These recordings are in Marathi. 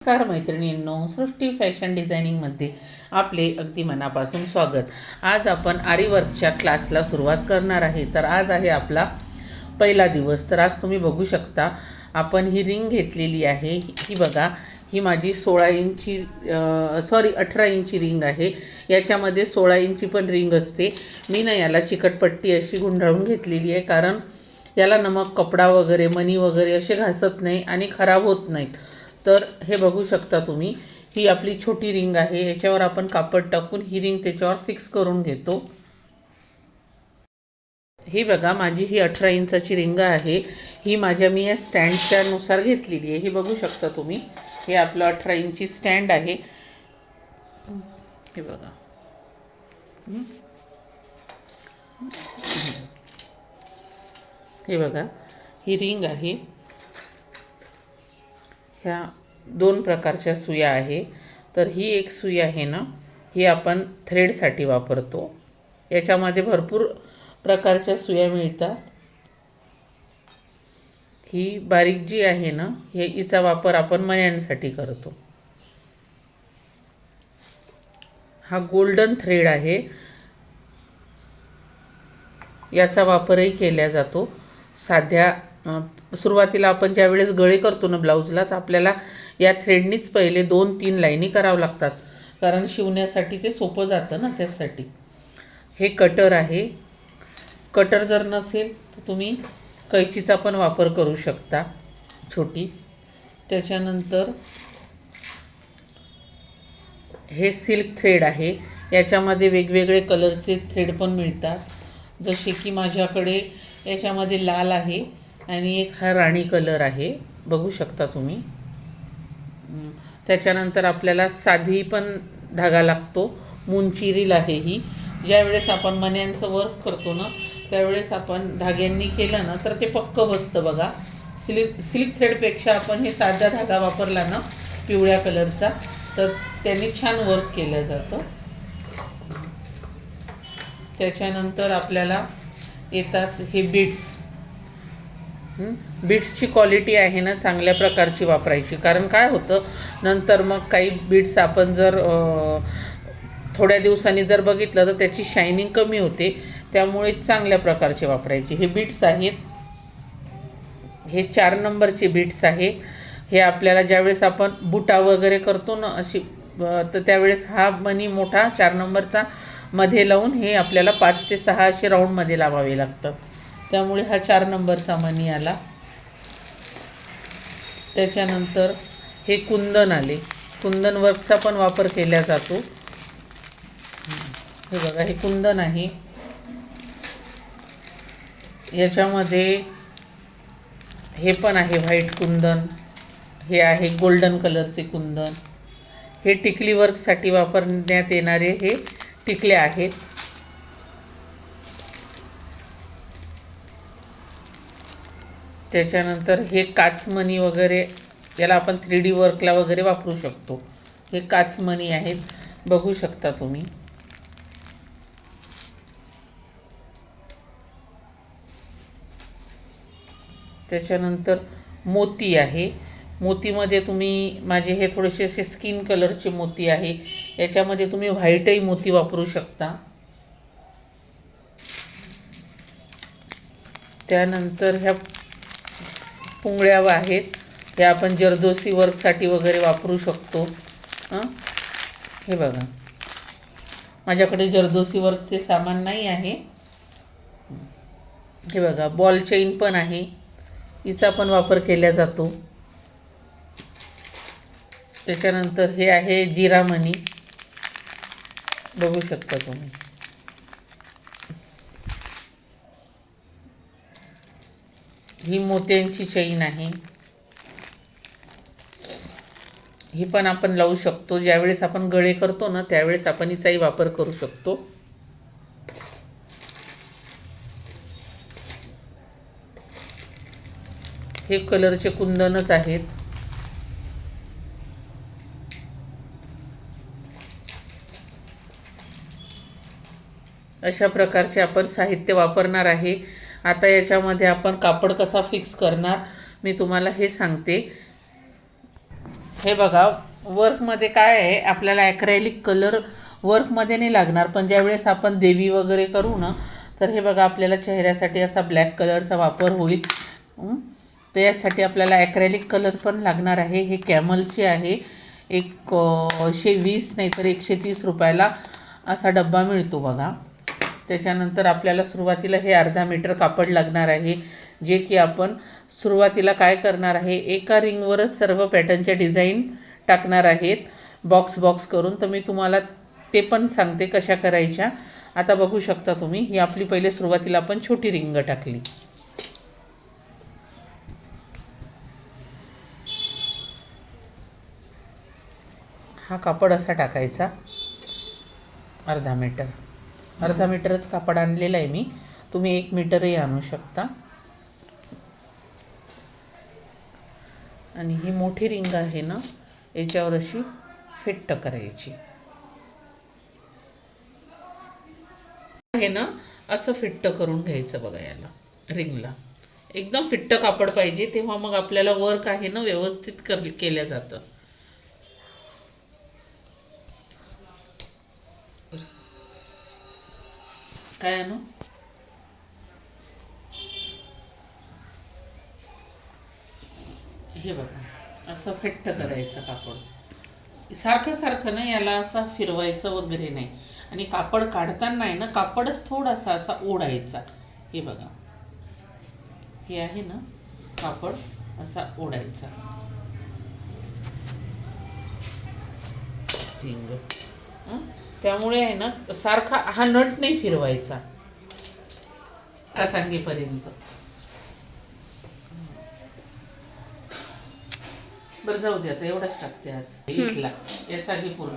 नमस्कार मैत्रिणींनो सृष्टी फॅशन डिझायनिंगमध्ये आपले अगदी मनापासून स्वागत. आज आपण आरीवर्कच्या क्लासला सुरुवात करणार आहे. तर आज आहे आपला पहिला दिवस. तर आज तुम्ही बघू शकता आपण ही रिंग घेतलेली आहे. ही बघा ही माझी सोळा इंची सॉरी अठरा इंची रिंग आहे. याच्यामध्ये सोळा इंची पण रिंग असते. मी ना याला चिकटपट्टी अशी गुंडाळून घेतलेली आहे कारण याला नमक कपडा वगैरे मणी वगैरे असे घासत नाही आणि खराब होत नाहीत. तर हे बघू शकता तुम्ही. ही आपली छोटी रिंग आहे. याच्यावर आपण कापड टाकून ही रिंग त्याच्यावर फिक्स करून घेतो. ही बघा माझी ही अठरा इंचाची रिंग आहे. ही माझ्या मी या स्टँडच्यानुसार घेतलेली आहे. ही बघू शकता तुम्ही. हे आपलं अठरा इंची स्टँड आहे. हे बघा. हे बघा. ही रिंग आहे. ह्या दोन प्रकारच्या सुया आहे. तर ही एक सुई आहे ना ही आपण थ्रेडसाठी वापरतो. याच्यामध्ये भरपूर प्रकारच्या सुया मिळतात. ही बारीक जी आहे ना हे हिचा वापर आपण मण्यांसाठी करतो. हा गोल्डन थ्रेड आहे. याचा वापरही केला जातो. साध्या सुरुवातीला आपण ज्या वेळेस गळे करतो ना ब्लाऊजला तर आपल्याला या थ्रेडनीच पहिले दोन तीन लाईनी करावं लागतात. कारण शिवण्यासाठी ते सोपं जातं ना त्यासाठी हे कटर आहे. कटर जर नसेल तर तुम्ही कैचीचा पण वापर करू शकता. छोटी. त्याच्यानंतर हे सिल्क थ्रेड आहे. याच्यामध्ये वेगवेगळे कलरचे थ्रेड पण मिळतात. जसे की माझ्याकडे याच्यामध्ये लाल आहे. आणि एक हा राणी कलर आहे. बघू शकता तुम्ही. त्याच्यानंतर आपल्याला साधी पण धागा लागतो. मुंचिरील आहे ही. ज्यावेळेस आपण मण्यांचं वर्क करतो ना त्यावेळेस आपण धाग्यांनी केलं ना तर ते पक्क बसतं बघा. सिल्क सिल्क थ्रेडपेक्षा आपण हे साधा धागा वापरला ना पिवळ्या कलरचा तर त्यांनी छान वर्क केलं जातं. त्याच्यानंतर आपल्याला येतात हे बीट्स बीट्सची क्वालिटी आहे ना चांगल्या प्रकारची वापरायची. कारण काय होतं नंतर मग काही बीट्स आपण जर थोड्या दिवसांनी जर बघितलं तर त्याची शायनिंग कमी होते. त्यामुळे चांगल्या प्रकारचे वापरायचे. हे बीट्स आहेत. हे चार नंबरचे बीट्स आहे. हे आपल्याला ज्यावेळेस आपण बुटा वगैरे करतो ना अशी तर त्यावेळेस हा मनी मोठा चार नंबरचा मध्ये लावून हे आपल्याला पाच ते सहा असे राऊंडमध्ये लावावे लागतं त्यामुळे हा चार नंबरचा मनी आला. त्याच्यानंतर हे कुंदन आले. कुंदन वर्कचा पण वापर केला जातो. हे बघा हे कुंदन आहे. याच्यामध्ये हे पण आहे व्हाईट कुंदन. हे आहे गोल्डन कलरचे कुंदन. हे टिकली वर्कसाठी वापरण्यात येणारे हे टिकले आहेत. त्याच्यानंतर हे काचमणी वगैरे याला आपण थ्री डी वर्कला वगैरे वापरू शकतो. हे काचमणी आहेत. बघू शकता तुम्ही. त्याच्यानंतर मोती आहे. मोतीमध्ये तुम्ही माझे हे थोडेसे असे स्किन कलरचे मोती आहे. याच्यामध्ये तुम्ही व्हाईटही मोती वापरू शकता. त्यानंतर ह्या पुंगळ्या आहेत. ह्या आपण जरदोसी वर्कसाठी वगैरे वापरू शकतो. हे बघा. माझ्याकडे जरदोसी वर्कचे सामान नाही आहे. हे बघा बॉल चेन पण आहे. हिचा पण वापर केला जातो. त्याच्यानंतर हे आहे जिरामणी. बघू शकता तुम्ही. ही मोत्यांची चैन आहे. ही पण आपण लावू शकतो. ज्यावेळेस आपण गळे करतो ना त्यावेळेस आपण हिचाही वापर करू शकतो. हे कलरचे कुंदनच आहेत. अशा प्रकारचे आपण साहित्य वापरणार आहे. आता याच्यामध्ये आपण कापड कसा फिक्स करणार मी तुम्हाला हे सांगते. हे बघा वर्कमध्ये काय आहे आपल्याला ॲक्रेलिक कलर वर्कमध्ये नाही लागणार पण ज्यावेळेस आपण देवी वगैरे करू ना तर हे बघा आपल्याला चेहऱ्यासाठी असा ब्लॅक कलरचा वापर होईल. तर यासाठी आपल्याला ॲक्रेलिक कलर पण लागणार आहे. हे कॅमलचे आहे. एक शे वीस नाहीतर एकशे तीस रुपयाला असा डब्बा मिळतो बघा. त्याच्यानंतर आपल्याला सुरुवातीला हे अर्धा मीटर कापड लागणार आहे जे की आपण सुरुवातीला काय करणार आहे एका रिंगवरच सर्व पॅटर्नच्या डिझाईन टाकणार आहेत. बॉक्स बॉक्स करून. तर मी तुम्हाला ते पण सांगते कशा करायच्या. आता बघू शकता तुम्ही ही आपली पहिले सुरुवातीला आपण छोटी रिंग टाकली. हा कापड असा टाकायचा अर्धा मीटर. अर्धा मीटरच कापड आणलेलं आहे मी. तुम्ही एक मीटरही आणू शकता. आणि ही मोठी रिंग आहे ना याच्यावर अशी फिट्ट करायची. आहे ना असं फिट्ट करून घ्यायचं बघा याला रिंगला. एकदम फिट्ट कापड पाहिजे तेव्हा मग आपल्याला वर्क आहे ना व्यवस्थित कर केलं जातं. काय आणू? हे बघा असं फिट्ट करायचं कापड. सारखं सारखं ना याला असं फिरवायचं वगैरे नाही. आणि कापड काढताना आहे ना कापडच थोडासा असा ओढायचा. हे बघा. हे आहे ना कापड असा ओढायचा. रिंग हं? त्यामुळे आहे ना सारखा हा नट नाही फिरवायचा. का सांगेपर्यंत बरं जाऊ दे आता एवढाच टाकते आज. इथला. याचा घे पूर्ण?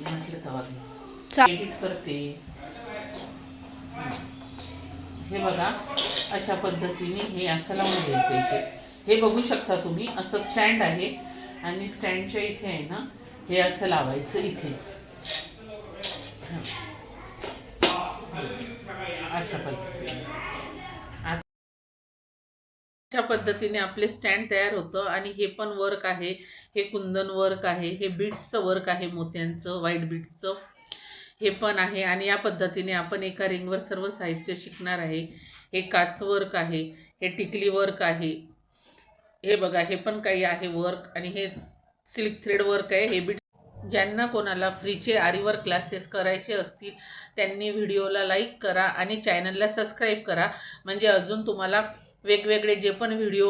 म्हटलं तवा एडिट करते. हे बघा अशा पद्धतीने हे असं लावून द्यायचं इथे. हे बघू शकता तुम्ही असं स्टँड आहे. आणि स्टँडच्या इथे आहे ना हे असं लावायचं इथेच. अशा पद्धतीने. अशा पद्धतीने आपले स्टँड तयार होतं आणि हे पण वर्क आहे. हे कुंदन वर्क आहे. हे बीट्सचं वर्क आहे मोत्यांचं व्हाईट बीट्सचं. हे पण आहे आणि या पद्धतीने आपण एका रिंगवर सर्व साहित्य शिकणार आहे. हे काच वर्क आहे. हे टिकली वर्क आहे. हे बघा हे पण काही आहे वर्क आणि हे सिल्क थ्रेड वर्क आहे हे बीट ज्यांना कोणाला फ्रीचे आरीवर क्लासेस करायचे असतील त्यांनी व्हिडिओला लाईक करा आणि चॅनलला सबस्क्राईब करा. म्हणजे अजून तुम्हाला वेगवेगळे जे पण व्हिडिओ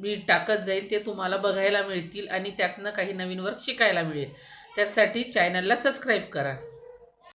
मी टाकत जाईल ते तुम्हाला बघायला मिळतील आणि त्यातनं काही नवीन वर्क शिकायला मिळेल. त्यासाठी चॅनलला सबस्क्राईब करा.